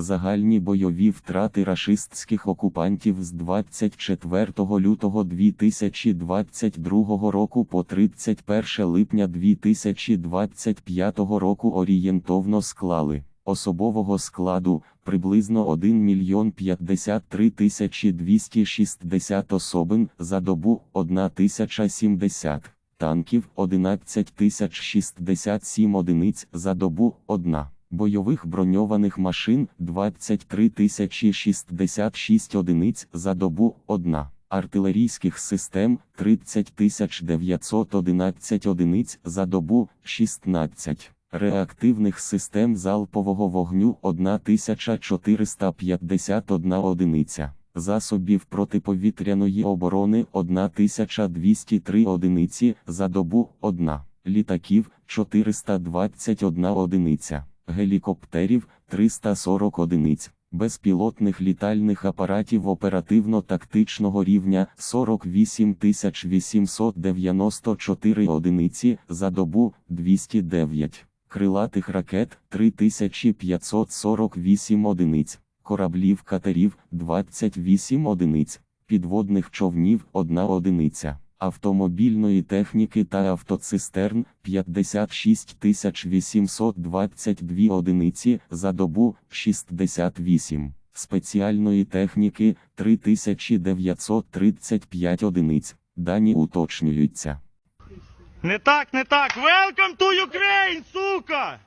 Загальні бойові втрати рашистських окупантів з 24 лютого 2022 року по 31 липня 2025 року орієнтовно склали особового складу приблизно 1 мільйон 53 тисячі 260 особин за добу 1 тисяча 70 танків 11 тисяч 67 одиниць за добу 1. Бойових броньованих машин 23 тисячі 66 одиниць за добу 1. Артилерійських систем 30 911 одиниць за добу 16. Реактивних систем залпового вогню 1451 одиниця. Засобів протиповітряної оборони 1203 одиниці за добу 1. Літаків 421 одиниця. Гелікоптерів 340 одиниць. Безпілотних літальних апаратів оперативно-тактичного рівня 48 894 одиниці за добу 209. Крилатих ракет 3548 одиниць. Кораблів катерів 28 одиниць. Підводних човнів 1 одиниця. Автомобільної техніки та автоцистерн 56 822 одиниці за добу 68. Спеціальної техніки 3935 одиниць. Дані уточнюються. Не так, не так. Welcome to Ukraine, сука!